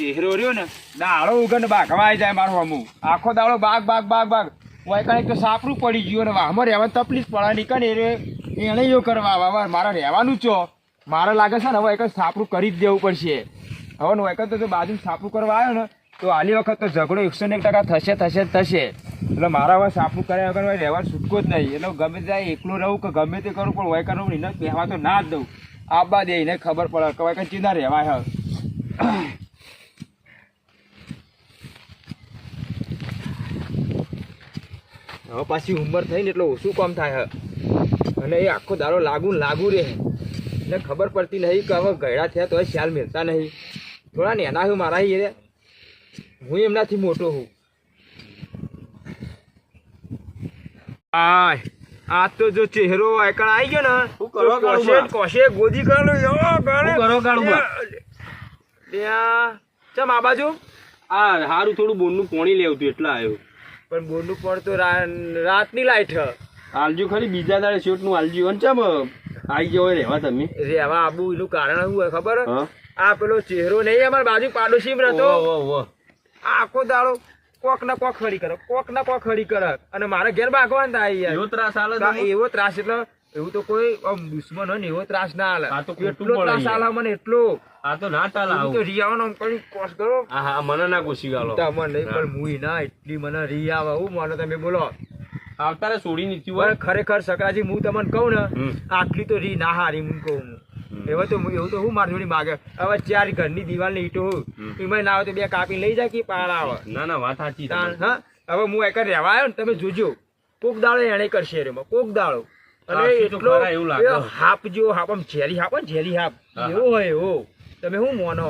ચહેરો રહ્યો ને દાળો ઉગન બાગમાં જાય મારો અમુ આખો દાળો બાગ બાગ બાગ બાગ વાય કાંઈક તો સાપરું પડી ગયું ને વાહમાં રહેવા તકલીફ પડે નીકળે રે. એને એવું કરવા, હવે મારે રહેવાનું છો. મારે લાગે છે ને હવે એક સાપરું કરી જ દેવું પડશે. હવે હું એક તો બાજુ સાપરું કરવા આવ્યો ને, તો આલી વખત તો ઝઘડો એકસો ને એક ટકા થશે થશે થશે. એટલે મારા હવે સાપરું કર્યા વગર હવે રહેવાનું છૂટકો જ નહીં. એટલે ગમે ત્યાં એકલું રહું કે ગમે તે કરું, પણ હોય કરું એને કહેવા તો ના જ દઉં. આબા દે એને ખબર પડે કે હોય કંઈ ચીના રહેવાય હવે. હવે પાછી ઉંમર થઈને એટલો ઓછું કામ થાય હે અને એ આખો દારો લાગુ લાગુ રહે. ને ખબર પડતી નહીં કે હવે ગયડા થયા તો ખ્યાલ મેળતા નહીં. થોડા નેના હું મારા એ હું એમનાથી મોટો હું. આય આ તો જો ચહેરો એકણ આવી ગયો ને. હું કરો કોશે? કોશે ગોજી કરો યો ગણે કરો કાળુબા? ત્યાં ચમ આ બાજુ? આ હારું થોડું બોનનું પોણી લેવું એટલે આવ્યો પણ બોરનું પણ તો રાતની લાઈટ હ. આલજો ખરી બીજા દાડે શોટનું આલજો. અને ચમ આવી જવો રહેવા તમે. રેવા આબુ એનું કારણ શું હોય ખબર? આ પેલો ચહેરો નહીં અમાર બાજુ પાડોશી રહેતો. આખો દાડો કોક ના કોક ખડી કરે કોક ના કોક ખડી કરે. અને મારે ઘેર બાગવાન થાય એવો ત્રાસ આલે એવો ત્રાસ એટલે એવું તો કોઈ આમ દુશ્મન હોય ને એવો ત્રાસ ના આ તો એટલો ત્રાસ. હાલે મને એટલો. આ તો ના ટાલ આવું. તો રિયાવાનો આમ કરી કોસ કરો. હા હા મને ના ઘૂસી ગાલો. તમને નહીં પણ મુઈ ના એટલી મને રી આવે હું મને તમે બોલો. આવતારે છોડી નીચી હોય. ખરેખર સકરાજી હું તમને કહું ને આટલી તો રી ના હારી હું. કહું એવું તો એવું તો હું મારી જોડી માગે. હવે ચાર ઘરની દિવાલની ઈટો એમાં ના આવે તો બે કાપી લઈ જાય કે પાળ આવે. ના ના વાત સાચી હા? હવે હું એક રહેવા આવ્યો ને તમે જોજો. કોક દાડો એને કરશે રે કોક દાડો. અને એટલો એવું લાગે. એ હાપ જો હાપ આમ ઝેરી હાપ ને ઝેરી હાપ. એવો હોય એવો. તમે શું મોનો?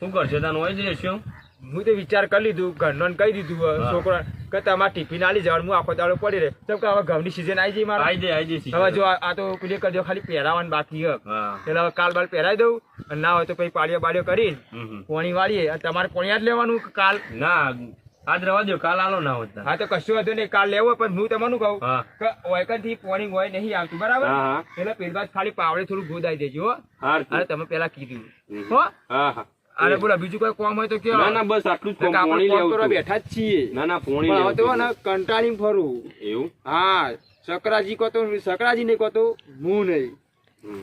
શું કરશે? તાન હોય જ રહેશો હું તો વિચાર કરી લીધું ઘરનો કહી દીધું છોકરા કે તમારે ટિફિન આલી જવાનું હું આખો દાડો પડી રહે. તો કે હવે ઘઉંની સિઝન આવી જઈ મારે. આઈ જાય આઈ દે હવે જો આ તો પેલી કરજો ખાલી પહેરાવાનું બાકી હે હા. એટલે હવે કાલ બાલ પહેરાવી દઉં અને ના હોય તો પછી પાળીઓ બાળીઓ હમ. પોણી વાળીએ. તમારે પોણિયા જ લેવાનું કાલ? ના આજ રવા દો કાલ આલો ના હોતા હા તો કશું વાંધો નહીં કાલ લેવો પણ હું તમને કહું? કે ઓયકનથી પોણી હોય નહીં આવતું બરાબર? હા હા. એટલે પેલબાજ ખાલી પાવડે થોડું ગોદાઈ દેજો હો. તમે પેલા કીધું. હો? હા હા. બોલા બીજું કોઈ કોમ હોય તો કયો? ના ના બસ આટલું જ પોણી લેવું બેઠા જ છીએ. ના ના પોણી પણ હવે તો ને કંટાળી ફરું. એવું? હા સકરાજી કહો તો સકરાજી નહીં કહો હું નહીં.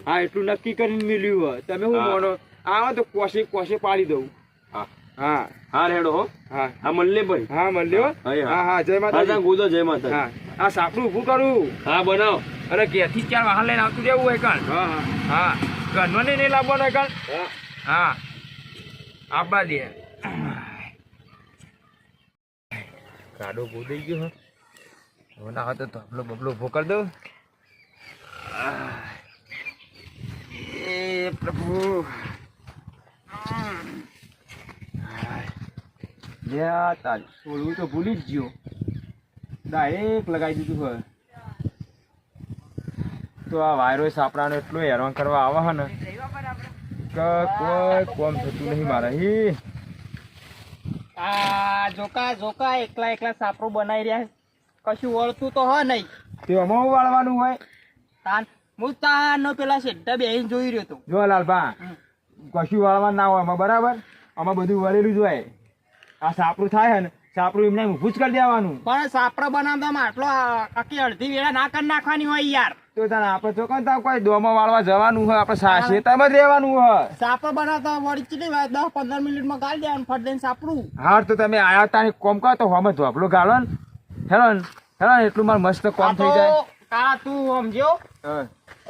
હા એટલું નક્કી કરીને મિલ્યું હોય. તમે હું હા. મોનો? આવો તો કોશે કોશે પાડી દઉં. હા. હા. હા રેડો હો. હા. હા મળલે ભાઈ. હા મળ્યો હા, હા. જય હા માતાજી. જય માતા હા. આ ઊભું કરું. હા બનાવ. અરે ક્યાંથી ચાર વાહન લઈને આવતું રહેવું હોય કાન હા હા. ઘરનો ને નહીં લાવવાનો હોય કાન હા. આપવા દે. ગાડો ગોદાઈ ગયો હે. ના તો આપલો બબલો ઊભો કરી દઉં. એ પ્રભુ. લે આ તારી છોડવું તો ભૂલી જ ગયો. ડાયરેક્ટ લગાવી દીધું હોય તો આ વાયરસ આપણાને એટલું હેરાન કરવા આવે છે ને કે કોઈ કોમ થતું નહીં મારે હી. આ જોકા જોકા એકલા એકલા સાપરો બનાવી રહ્યા કશું વળતું તો હ નહીં. તે અમારું વાળવાનું હોય? તાન હું તાનો પેલા શેઢા બેહીને જોઈ રહ્યો તો જો લાલભા. કશું વાળવાનું ના હોય આમાં બરાબર? આમાં બધું વળેલું જ હોય. આ સાપરું થાય ને સાપરું એમને એમ ઊભું જ કરી દેવાનું. પણ સાપરો બનાવવામાં આટલો આખી અડધી વેળા ના કરી નાખવાની હોય યાર. તો તને આપણે તો કોણ ત્યાં કોઈ દોમાં વાળવા જવાનું હોય આપણે ખેતરમાં જ રહેવાનું હોય. સાપરો બનાવતા વળી ચીલી વાર દસ પંદર મિનિટમાં ગાળી દેવાનું ફટ દઈને સાપરું હા તો તમે આયા તા કોમ કરો તો હમ ધોપલો ગાળો ને. હેલો હેલો એટલું મારું મસ્ત કોમ થઈ જાય. કા તું સમજ્યો.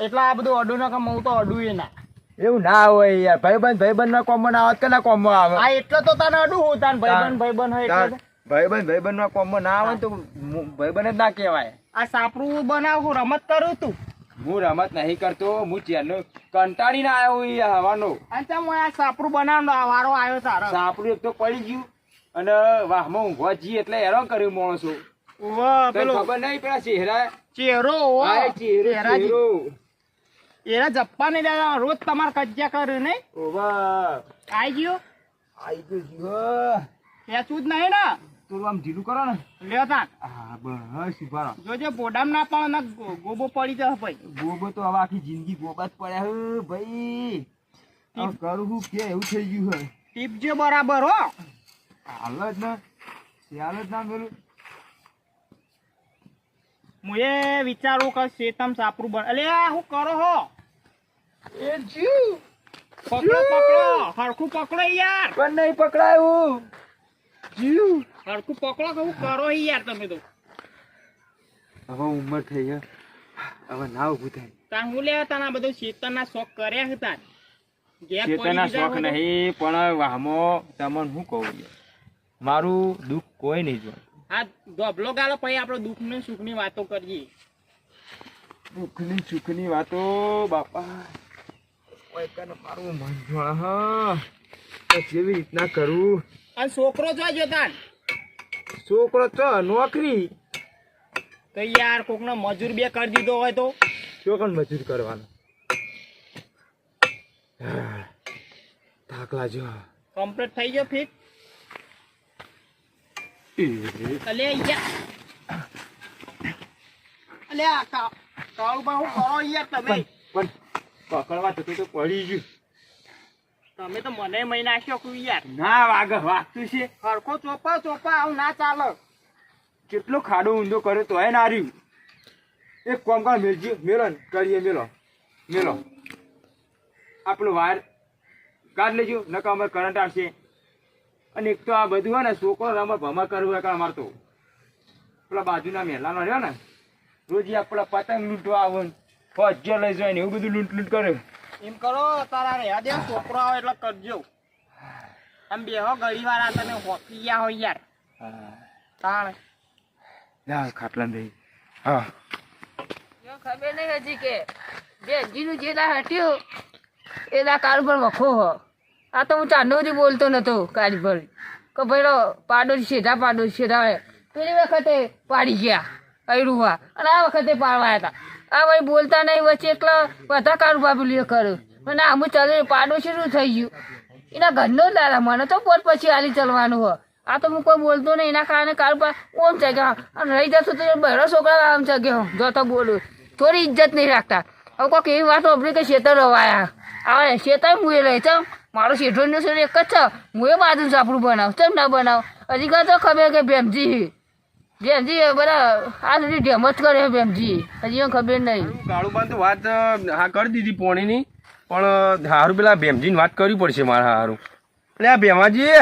એટલે આ બધું અડું ના કમ હું તો અડું એ ના. એવું ના હોય યાર. ભાઈબંધ ભાઈબંધ ના કોમમાં ના આવત કે ના આવે? આ એટલે તો તને અડું હું તાન ભાઈબંધ ભાઈબંધ હોય એટલે ભાઈબંધ ભાઈબંધ ના કોમમાં ના આવે તો ભાઈબંધ જ ના કહેવાય. આ સાપરું બનાવ હું રમત કરું તું. હું રમત નહીં કરતો હું ચેરનો કંટાળી ના આવ્યો હું હવાનો. અને તેમ આ સાપરું બનાવવાનો વારો આવ્યો તારો. સાપડું એક તો પડી ગયું અને વાહમાં ઊંઘવા જઈએ એટલે હેરાન કર્યું માણસો. ખબર નહીં પેલા ચહેરા? ચહેરો. ચહેરો. એના જપ્પા ને દાદા રોજ તમારે કજ્જા કર્યું નહીં? ઓવા. આઈ ગયો? આઈ ગયો જીવો. પેચું જ નહીં ને? થોડું આમ ઢીલું કરો ને. લ્યો તાન હા બસ ઊભા જોજે બોડામ ના પણ ના ગોબો પડી જશે ભાઈ. ગોબો તો હવે આખી જિંદગી ગોબા જ પડ્યા હે ભાઈ. કરું હું કે એવું થઈ ગયું હે. ટીપજો બરાબર હો. હાલ જ ના હાલ જ ના પેલું હું એ વિચારું કે શેતમ સાપરું બન અલે હું કરો હો? એ જીવ. પકડો પકડો. હરખું પકડો યાર. પણ નહીં પકડાયું. જીવ. હરખું પકડો કે હું કરો યાર તમે તો. હવે ઉંમર થઈ ગયા હવે ના ઊભું થાય. તાર હું લેવા તને બધું શેતરના શોખ કર્યા હતા. શોખ નહીં પણ વાહમો તમને હું કહું? મારું દુઃખ કોઈ નહીં જોવાનું આ ગોબલો ગાળો પછી આપણે દુઃખની સુખની વાતો કરીએ. દુઃખની સુખની વાતો બાપા. ઓય મારું મન જોવા હા તો કેવી રીતના કરું? અને છોકરો છો જોતાન છોકરો તો નોકરી. તો યાર કોકનો મજૂર બે કરી દીધો હોય તો? શું મજૂર કરવાનો? થાક લાજો કમ્પ્લીટ થઈ ગયો ફિટ? અલે યાર. અલે આ કાળુબા હું કરો યાર તમે. પણ પકડવા તો તો પડી ગયું. તમે તો મને મહી નાખ્યો કુ યાર. ના વાગ વાગતું છે. હરખો ચોપા ચોપા આવું ના ચાલે. કેટલો ખાડો ઊંધો કર્યો તો ના રહ્યું એક કોમ કામ મેલજી મેલો કરીએ મેલો મેલો. આપણો વાયર કાઢ લેજો નકા અમારે કરંટ આવશે. અને એક તો આ બધું હોય ને છોકરો રમત ભમા કરવું હોય અમારે તો. પેલા બાજુના મહેલાનો રહ્યો ને રોજ આપણા પતંગ લૂંટવા આવે ને લઈ જાય ને એવું બધું લૂંટ લૂંટ કરે. એમ કરો તારા રહ્યા દે છોકરો આવે એટલે કરજો. આમ બેહો ઘડી આ તમે હોકી ગયા હોય યાર. તાણ. ના ખાટલા દઈ હા. ખબર નહીં હજી કે જે હજીનું જેલા હટ્યું એના કાળ પર વખો હો. આ તો હું ચાંદો સુધી બોલતો નતો કાળી પર કે ભાઈ પાડોશી સીધા પાડોશી સીધા હોય. પેલી વખતે પાડી ગયા અયરુવા. અને આ વખતે પાડવા હતા આ ભાઈ બોલતા નહીં, વચ્ચે એટલા બધા કાળ બાબુલીઓ કર્યો અને આમ ચાલે પાડોશી શું થઈ ગયું? એના ઘરનો જ મને તો પોત પછી આલી ચલવાનું હોય. આ તો હું કોઈ બોલતો નહીં, એના કારણે કાલ પર ઓમ છે કે રહી જતું તો બહેરો છોકરા આમ છે કે જો તો બોલું. થોડી ઇજ્જત નહીં રાખતા. હવે કોઈક એવી વાત સાંભળી કે શેતર રવાયા આવે શેતર હું એ લઈ ચાલ મારો શેઠોનો શેર એક જ છે. હું એ બાજુ સાપડું બનાવ. ચમ ના બનાવ? હજી કાં તો ખબર કે ભેમજી. ભેમજી બધા આ સુધી ઢેમ જ કરે ભેમજી હજી ખબર નહીં. કાળુબાન તો વાત હા કરી દીધી પોણીની. પણ હારું પેલા ભેમજીને વાત કરવી પડશે મારા હારું. એટલે આ ભેમાજી.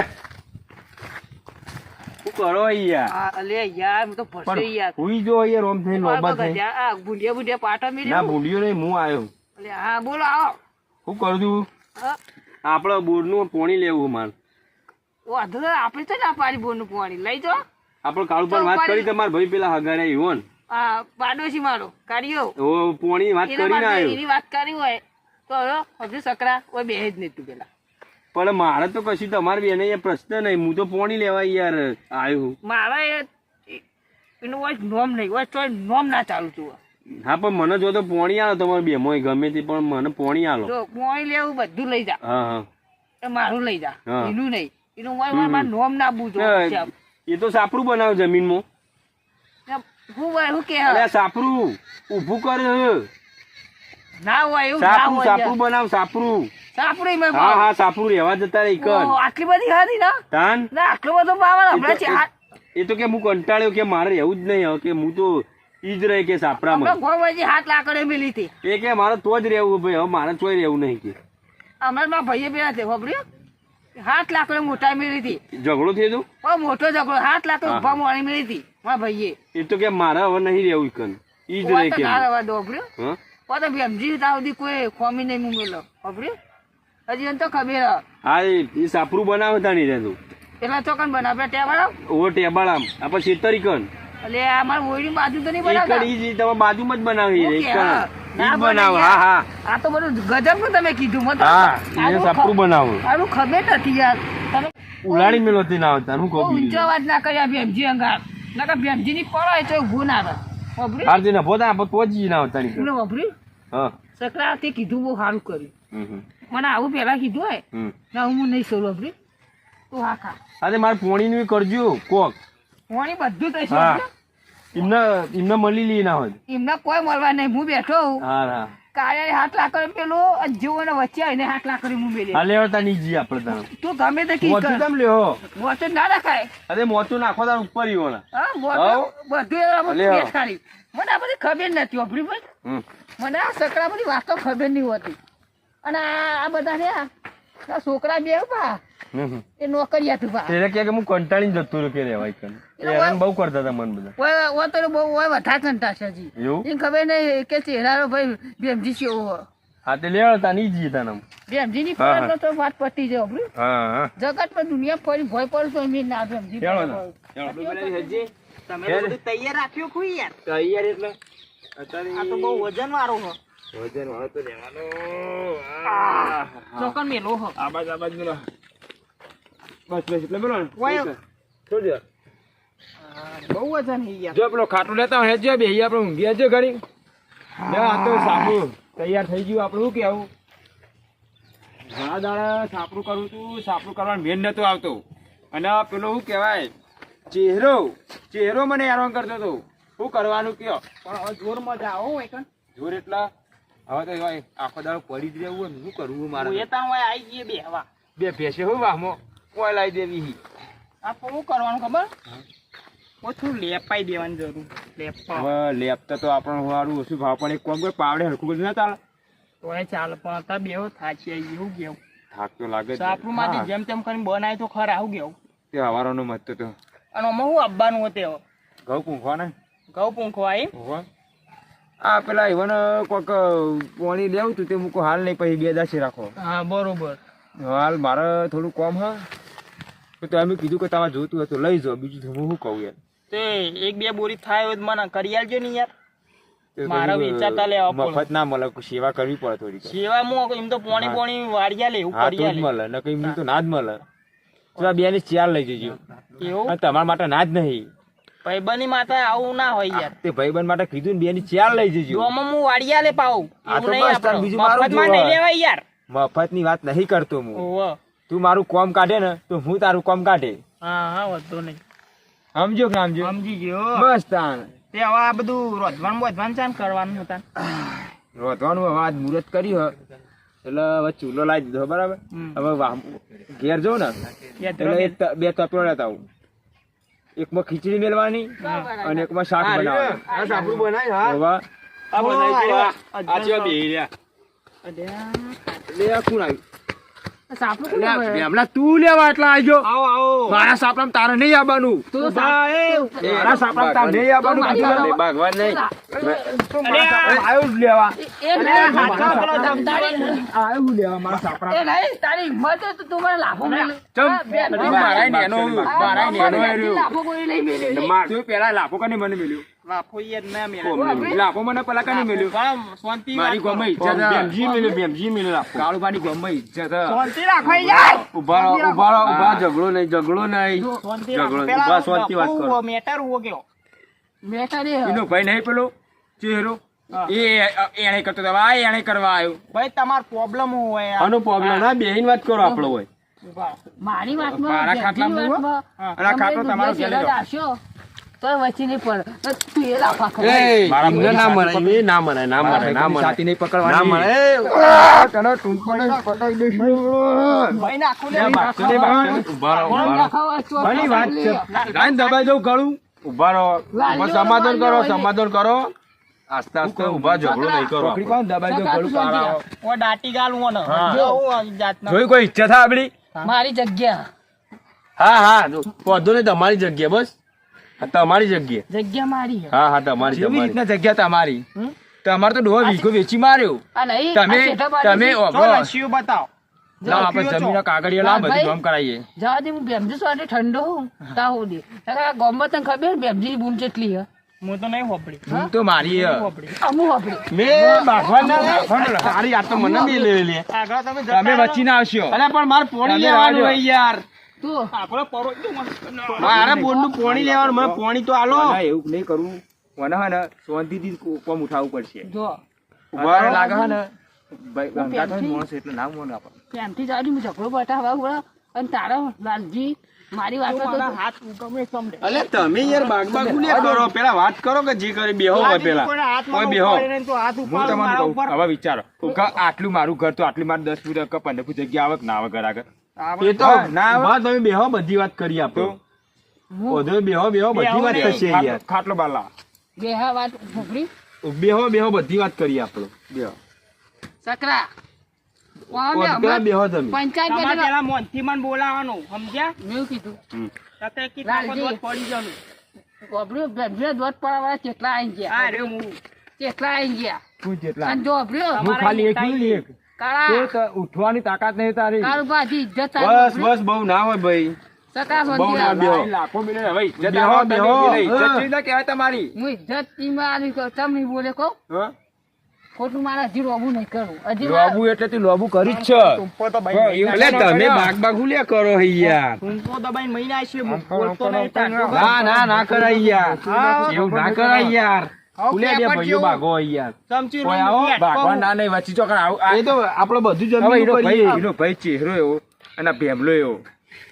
શું કરો યાર અલે યાર હું તો પણ હુઈ જો યાર ઓમ થઈને નોબત થઈ આ ભૂંડિયા ભૂંડિયા પાટા ના ભૂલ્યો નહીં હું આવ્યો. હા બોલો આવો. શું કરું છું? હા. આપણે બોરનું પોણી લેવું માર. વાંધો આપણે તો ના પાડી પોણી પાણી. લઈ જાઓ આપણે કાળુબાન વાત કરી તમાર ભાઈ પેલા હગારે આવ્યો ને આ પાડોશી મારો કાર્યો ઓ પોણી વાત કરી ના એની વાત કરી હોય તો હજુ સકરા કોઈ બે જ નહીં તું પેલા. પણ મારે તો કશું તમારે બેને એ પ્રશ્ન નહીં. હું તો પોણી લેવા યાર આવ્યો મારા એનું હોય નોમ નહીં હોય તો નોમ ના ચાલુ તું. હા પણ મને જો તો પોણી આલો તમારે બે મોય ગમે તે પણ મને પોણી આલો. જો પાણી લેવું બધું લઈ જા. હા હા. મારું લઈ જા. એનું નહીં. એનું હોય મારું નોમ ના બૂજો. એ તો સાપરું બનાવ જમીનમાં. હું હોય હું કે અરે સાપરું ઊભું કરે ના હોય એવું ના સાપરું હોય સાપરું બનાવ સાપરું સાપડી મેં હા હા સાપરું રહેવા જતા રહી કર આટલી બધી હતી ના? તાન? ના આટલો બધો પાવર હમણાં છે એ તો કે હું કંટાળ્યો કે મારે રહેવું જ નહીં હવે કે હું તો ઈ જ રહે કે સાપરામાં હાથ લાકડે મેલી હતી એ કે મારે તો જ રહેવું ભાઈ હવે મારે તોય રહેવું નહીં કે. હમણાં મારા ભાઈએ બે છે ખબર્યું હાથ રૂપિયા મોટા મેલી હતી. ઝઘડો થયો તો? મોટો ઝઘડો. હાથ લાખ રૂપિયા મોડી મેલી હતી. મારા ભાઈએ. એ તો કે મારે હવે નહીં રહેવું કન ઈ જ રહે કે ના રવા દો હા? ઓ તો ભેમજી સુધી કોઈ ખોમી નહીં મૂકેલો. ખબર્યું હજી એને તો ખબર હા. એ સાપરું બનાવે તાણી રહેતું પેલા ચોકન બનાવે? ટેબાળા ઓ ટેબાળા આમ. આપણે શેતરી કન એટલે આ મારા ઓયડી બાજુ તો નહીં બનાવતા? ઈ જ તમે બાજુમાં જ બનાવી રહી ના બનાવો હા હા. આ તો બધું ગજબનું તમે કીધું. મને હા એ સાપરું બનાવો. આનું ખબર નથી યાર. તમે ઉલાડી મેલો થી ના આવતા હું કહું ઊંચો અવાજ ના કર્યા ભેમજી અંગાર. નકર ભેમજી ની પડો તો ગુણ આવે વભર્યું હાર ના પોતા આપણે તો જ ઈ ના આવતા ની એમને હા. સકરા તે કીધું બહુ સારું કર્યું. મને આવું પેલા કીધું હોય. ના હું નહીં સોલ વભર્યું તું હા ખા. અરે મારે પોણીનું કરજો કોક. પોણી બધું તો છે એમને એમને મળી લઈ ના હોય. એમને કોઈ મળવા નહીં. હું બેઠો હું હા. કાળિયાને હાથ લાખ પેલો જીવો ને વચ્ચે આવીને હાથ લાખ હું મેલી હા લેવા તા નહીં જઈએ આપણે તાણ. તું ગમે તે કી મોચું કેમ લ્યો? મોચું ના રખાય. અરે મોચું નાખો તાર ઉપર ઈવો ને હા મોચું બધું એ. પેટ કાઢી. મને આ બધી ખબર નથી ઓભરી ભાઈ મને આ સકડા બધી વાતો ખબર નહીં હોતી. અને આ બધા ને આ છોકરા બે પા. એ નોકરી હતું પા કહે કે હું કંટાળીને જતો રહ્યો કે રેવાય હેરાન બહુ કરતા હતા મન બધા. ઓય ઓય તો બહુ ઓય વધારે કંટા છે હજી. એવું? એને ખબર નહીં કે ચહેરાનો ભાઈ બેમજી છે એવો હા તે લેવા તા નહીં જઈએ તાન બેમજી ની હા, હા. તો વાત પતી જાય આપણું હા હા. જગત પર દુનિયા ફરી ભય પડે તો એમ ના બેમજી ચાલો ને. તમે બધું તૈયાર રાખ્યો ખુઈ યાર. તૈયાર એટલે? અત્યારે આ તો બહુ વજન વાળું હો. વજન વાળો તો લેવાનો આ. ચોકન મેલો હો. આ બાજુ મેલો બસ બસ એટલે મેલો ઓય. છોડી દો. બહુ વજન હે ગયા. જો પેલો ખાટું લેતા હોય જો બે આપણે ઊંઘી જો ઘડી. લે આ તો સાપુ તૈયાર થઈ ગયું આપણું શું કેવું ઘણા દાડા સાપરું કરવું તું સાપરું કરવાનું મેન નતો આવતો. અને પેલો શું કહેવાય? ચહેરો ચહેરો મને હેરાન કરતો હતો. શું કરવાનું કયો? પણ હવે જોર મજા આવો એક. જોર એટલા? હવે તો આખો દાડો પડી જ રહેવું શું કરવું મારે એ તાણ હોય આવી ગઈ બે હવા બે ભેસે હું વાહમો કોઈ લાવી દેવી આ શું કરવાનું ખબર? ઓછું લેપાઈ દેવાની જરૂર. લેપા હવે લેપતા તો આપણને સારું. ઓછું ભાવ પણ એક કોમ પાવડે હરખું બધું ના ચાલે? તોય ચાલે પણ અત્યારે બેહો થાચી આવી એવું કેવું. થાક તો લાગે. સાપરું માંથી જેમ તેમ કરીને બનાય તો ખરા આવું કેવું. તે હવારોનો મત તો અને આમાં શું આપવાનું હોતે ઘઉં પૂંખવા ને ઘઉં પૂંખવા આ પેલા ઈવન કોક પાણી લેવું તું તે મૂકો હાલ નહીં પછી બે દાસી રાખો. હા બરોબર. હાલ મારે થોડું કોમ હા. તો તમે કીધું કે તમારે જોતું હતું. લઈ જાઓ બીજું હું શું કહું યાર તે એક બે બોરી થાય હોય મને કરી આલજો ને યાર. મારા વેચાતા લેવા મફત ના મળે સેવા કરવી પડે થોડી સેવા મો એમ તો પોણી પોણી વાડિયા લે એવું કરી આલે. મળે ન કઈ તો ના જ મળે. તો આ બે ની ચાર લઈ જજો. એવું? તમારા માટે ના જ નહીં. ભાઈબંધની માટે આવું ના હોય યાર. તે ભાઈબંધ માટે કીધું ને બે ની ચાર લઈ જજો. જોમાં હું વાડિયા લે પાઉં. એવું નહીં આપણે. બીજું મારું મફતમાં નહીં લેવાય યાર. મફતની વાત નહીં કરતો હું. તું મારું કોમ કાઢે ને તો હું તારું કોમ કાઢે. હા હા વધુ નહીં. સમજો કે સમજો? સમજી ગયો. બસ તાણ. તે હવે આ બધું રોધવાનું બોધવાનું ચાન કરવાનું હતા રોધવાનું હવે આજ મુહૂર્ત કર્યું હે. એટલે હવે ચૂલો લાવી દીધો બરાબર? હવે વાહ- ઘેર જઉં ને? એટલે એક બે તપેલો લેતા આવું. એકમાં ખીચડી મેળવાની અને એકમાં શાક બનાવવાનું. આ હા હવે આ બનાવી. આ આ જેવા બેહી રહ્યા. લે આ કોણ આવ્યું? સાપડું તું લેવા એટલા આવજો આવો આવો મારા સાપરામાં તારે નહીં આવવાનું મારા સાપરામાં તારે નહીં આવવાનું મારી કીધું વાત- ને. ભાગવાન નહીં તું મારા આવ્યો લેવા પેલો આવ્યો લેવા મારા. તારી હિંમત તો તું મને નેનો નેનો. તું લાભો કને મને મેલ્યો લાફો ના મને શાંતિ મારી વાત કરો. ગમે ઇજ્જત બેમજી મિલે બેમજી મિલે રાખો કાળુબાની ગમે ઇજ્જત શાંતિ રાખો યાર ઊભા ઊભા ઊભા ઝઘડો નહીં ઝઘડો નહીં. ઝઘડો ઊભા શાંતિ વાત કરો. મેટર હુઓ કેવો મેં એનો ભાઈ નહીં પેલો? ચહેરો? એ એને કરતો. આ એને કરવા આવ્યો. ભાઈ તમાર પ્રોબ્લેમ હોય યાર? આનો પ્રોબ્લેમ ના બેહીન વાત કરો આપણો હોય. ઊભા. મારી વાતમાં ખાટલામાં તમારો વચ્ચે નહીં પડે તું એ લાફા ખા. એ મારા એમને ના મરાય ના મરાય ના મરાય ના મરાય. છાતી નહીં ના મરાય તને ટૂંપો પકડી દઈશું. ભાઈ નાખું. લે લે, ભાગતો નહીં, ભાગતો. ઊભા રહો. વાત છે. દબાઈ દઉં ગળું. ઊભા સમાધાન કરો સમાધાન કરો. આસ્તે આસ્તે ઊભા ઝઘડો નહીં કરો. કોણ દબાઈ દઉં ગળું. ઓ દાટી ગાલું ઓને. હા. જેવું જાતના. જોઈ કોઈ ઈચ્છા થાય આપડી મારી જગ્યા. હા હા વાંધો નહીં તમારી જગ્યા બસ. તમારી જગ્યા જગ્યા મારી હા હા તમારી જેવી રીતના જગ્યા તમારી? તમારે તો ડોહો વીઘો વેચી માર્યો. તમે તમે લસ્સીઓ બતાવો. લાવો આપણે જમીનના કાગળિયા લાવો, બધું કામ કરાવીએ. જવા દે હું બેમજી સાથે ઠંડો હું તા હું દે. ગોમ્બત તને ખબર બેમજી બૂન કેટલી હે હું તો નહીં હોપડી હું? તો મારી હે. અમુ આપણે મેં ભાગવાન ના ભાગવાન તારી આ તો મને બી લઈ લે. આગળ તમે તમે વચ્ચે ના આવશો. અરે પણ મારે પોડી લેવાનું. યાર. તું. આપણો પરો એકદમ મસ્ત. પોણી લેવાનું મને પોણી તો આલો. એવું નહીં કરવું મને હે ને શાંતિથી કોમ ઉઠાવવું પડશે. જો. ઊભા લાગે હે ને ભાઈ ગંગા તો માણસ એટલે ના મોન આપણે પ્રેમથી જવા હું ઝઘડો બતાવવા ઊભા અને તારા લાલજી મારી વાત તો હાથ ગમે સમજે અલે તમે યાર બાગ બાગ હું કરો. પેલા વાત કરો કે જે કરે બેહો હોય પેલા. કોઈ બેહો. હું ઉપાડો તમને કહું હવે વિચારો. આટલું મારું ઘર તો આટલી મારે દસ ફૂટ કે પંદર ફૂટ જગ્યા આવે કે ના આવે ઘર આગળ. એ તો ના તમે બેહો બધી વાત કરી આપો. બધો બેહો બેહો બધી વાત થશે યાર. ખાટલો બાલા. બે વાત ભૂખરી બેહો બેહો બધી વાત કરી આપણો બેહો. સકરા વાહ, મેં પેલા હમણાં બેહો તમે? પંચાયત તમારે બેઠેલો. પેલા મોનથી મને બોલાવવાનું સમજ્યા? મેં કીધું. તો તે કીધું આખો લાલજી. દિવસ પડી જવાનું ગોબરીઓ બેનજીને દોઢ પડાવવાળા કેટલા તું તે કાળા ઉઠવાની તાકાત નહીં તારી. ઇજ્જત બસ બસ બહુ ના હોય ભાઈ? ખોટું મારા હજી રોબું નહીં કરું. હજી એટલે તું લોબુ કરી જ છે. તો એટલે તમે. બાગ બાગ લે કરો યાર મહિના છે. ના ના કરાય યાર. એવું ના કરાય. યાર. હવે ઉલે ભાઈઓ ભાગો યાર. ચમચી કોઈ આવો, મૂકી ના નહીં વચ્ચે ચોકડ આવું. એ તો આપણે બધું જમીન એનો ભાઈ એનો ભાઈ ચહેરો એવો અને ભેમલો એવો.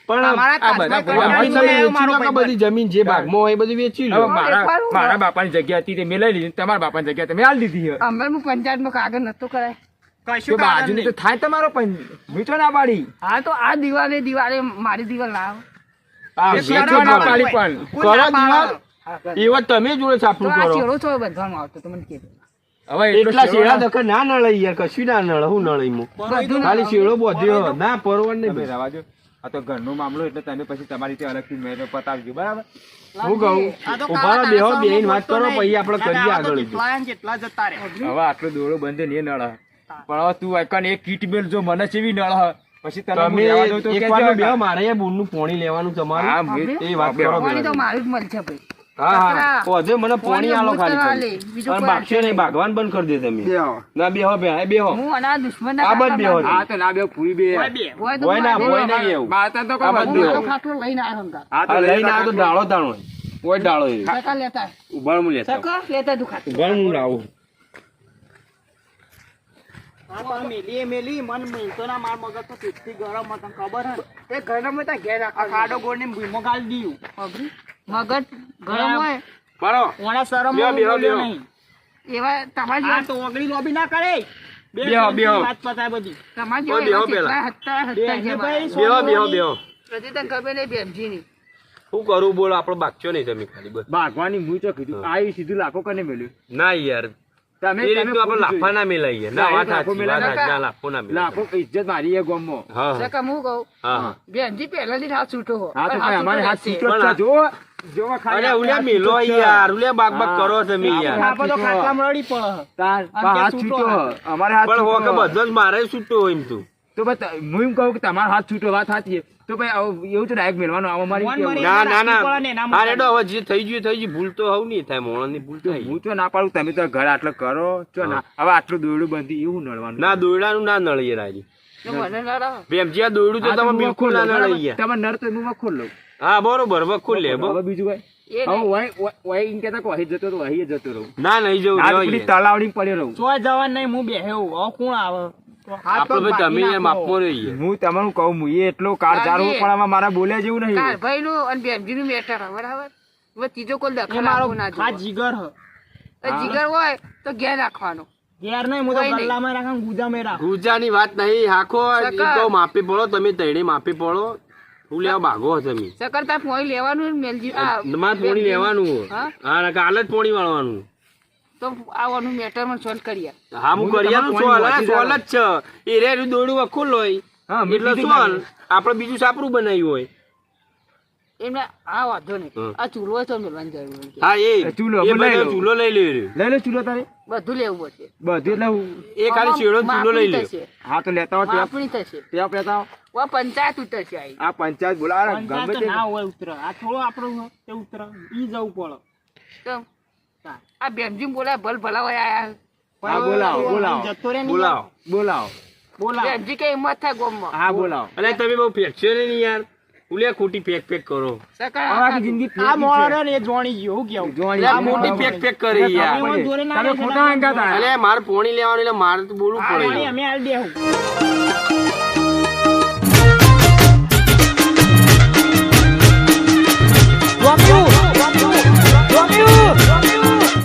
પણ આ બધા કાચમાં ભાઈ કઈ અમારી નહીં અમારી આવે તમે મારો વેચી લો બધી જમીન જે ભાગમાં હોય એ વેચી લો મારા મારા બાપાની જગ્યા હતી તે મેં લઈ લીધી તમારા બાપાની જગ્યા તમે આલી દીધી છે. અમે હું પંચાયતમાં કાગળ નતો કરાય. કશું બાજુ તો થાય તમારો પણ હું ના પાડી હા તો આ દિવાલે દિવાલે મારી દિવાલ લાવ. આ પાડી પણ. કરો. દીવાલ. એવા તમે જોડે છાપરું કરો ચેડો છો બંધવામાં આવતો તો મને કીધું હવે એટલો શેડા દખ ના નળે યાર કશું ના નળે હું નળે મુ? ખાલી શેડો બોધ્યો ના પરવડ નહીં રહેવા દો. આ તો ઘરનો મામલો એટલે તમે પછી તમારી રીતે અલગથી મેં પતાવજો બરાબર? હું કહું ઊભા બેહો બેહીન વાત કરો પછી આપણે કરીએ આગળ. હવે આટલો દોડો બંધ નહીં નળ. પણ હવે તું એકન એક કીટ બેલ જો મને ચેવી નળ હ. પછી તમે એક વાર. બેહો મારે બૂનનું પોણી લેવાનું તમારું? એ વાત કરો પાણી તો મારું જ મળશે ભાઈ. હા હા. મને પોણી આલો ખાલી અને કોઈ નહીં. ભાગવાન બંધ કરી દે તમે. ના બેહો બે હા, બેહો હું. અને આ દુશ્મન આ બંધ બેહો હા તો ના બે ફૂઈ બે. હોય ભોય ના નહીં એવું. મારતા તો આ બધું બધું. ખાટલો લઈને આવ્યો હા તો લઈને આવો તો ડાળો દાણો ઓય ડાળો એ. લેતા. ઉભાણ લાવું. આ પણ મેલી એ મેલી, મન મિલતો ના, માર મગજ તો કેટલી ગરમ હતો, ખબર હે તે ગરમ હતા, ઘેર આ ખાડો ગોળને ભૂઈમાં ગાળી દીધું. ખબરી? મગજ ગરમ હોય બરો ઓણા શરમ બેહો, હું બેહો, બોલ્યો બેહો. નહીં. એવા તમારી આ તો ઓગળી લોબી ના કરે બે બેહો, બેહો. વાત પતાય બધી તમારી ઓય, બેહો પેલા. બેહો બેહો બેહો ખબર નહીં. શું કરું બોલો આપણો બાગચો નહીં તમે ખાલી બસ ભાગવાની હું તો કીધું. આવી સીધું લાખો કને મેળ્યું ના યાર તમે એ આપણે લાફા ના મેલાઈએ ના ના, વાત સાચી વાત સાચી. લાફો ના મેલાય લાખો ઇજ્જત મારી એ ગામમાં. હા હા. હું કહું? હા હા. બેનજી પહેલાથી હાથ છૂટો હો. હા તો અમારે હાથ છૂટો છે. જો જોવા ખાલી અરે ઉલ્યા મેલો. યાર ઉલ્યા બાગ બાગ કરો તમે યાર. આ બધો ખાટલામાં રડી પડે તાર અને બા તે હાથ છૂટો છૂટો અમારે હાથ પણ હો કે બધો જ મારે છૂટો હોય એમ તું. તો ભાઈ હું એમ કહું કે તમારો હાથ છૂટો વાત સાચી તો ભાઈ એવું તો ડાયરેક્ટ મેળવાનું? આવો મારી ના ના ને, હા રેડો હવે જે થઈ ગયું થઈ ગયું. ભૂલ તો હવ નહીં થાય મોણસની ભૂલ તો થાય. હું તો ના પાડું? તમે તો ઘર આટલો કરો. ચો ના. હવે આટલું દોરડું બંધી એવું નળવાનું ના દોરડાનું ના નળીએ રાજી. આ દોયડું તો તમે બિલકુલ ના લઉં, નળીએ. તમે નર તો હું વખોલ લઉં. હા બરોબર વખોલ લે હવે બીજું ભાઈ. ના. નહીં જવું. તલાવડી પડ્યો રહું. જવાનું નહીં હું બેહ્યો હવે કોણ આવે? ભાઈ તમે યાર નાખો. રહીએ. હું તમને કહું હું એટલો કાળજારો કાળજી. પણ આમાં મારા બોલ્યા જેવું નહીં કાળભાઈનું અને બેનજીનું મેટર બરાબર? હવે ત્રીજો કોઈ દખલ મારો ના ખાસ જીગર હ. જીગર હોય તો ઘેર રાખવાનો. ઘેર નહીં હું તો ગલ્લામાં રાખા ગુજામાં રાખું. ગુજાની વાત નહીં હાખો. તો માપી પડો તમે તૈણી માપી પડો. હું લેવા ભાગો તમે સકર પોણી લેવાનું મેલજી આ મારે પોણી લેવાનું હા? કાલે જ પોણી વાળવાનું. તો આવવાનું મેટરમાં સોલ્વ કરીએ. હા હું હું તો કરિયાનું સોલ હા, સોલ જ છે. એ રે દોડું વખુલ હોય હા, એટલે કીધું સોલ આપણે બીજું સાપરું બનાવ્યું હોય. એમને આ વાંધો નહીં. આ ચૂલો તો મેળવાની જરૂર હા એ. ચૂલો, લઈ ચૂલો લઈ લે લઈ લે ચૂલો તારે? બધું લેવું પડશે. બધું એટલે એ ખાલી શેડો ચૂલો લઈ લે હા તો લેતા હો આપણી થશે. લેતા હો. વા પંચાયત ઉતરશે આઈ. આ પંચાયત બોલા ગમે તે ના હોય ઉતર. આ થોડો આપણો તે ઉતર. ઈ જવું પડે. આ બેનજી બોલાય ભલ ભલા હોય આયા હા. બોલાવો બોલાવો. જતો રે બોલાવો બોલાવો. બોલાવો. બેનજી કે હિંમત થાય ગોમમાં. હા બોલાવો. અલે તમે બહુ ફેંકશો ને નહીં યાર. ઉલ્યા ખોટી ફેક ફેક કરો. સકા આખી જિંદગી આ ફેંકી મોણો છે. રે ને એ જોણી ગયો હું કેવું જોણી આ મોટી ફેક ફેક કરી યાર. તમે ખોટા રહેશો. આયા. અલે મારે પોણી લેવાનું એટલે મારે તો બોલવું પડે. અમે આલ દેવું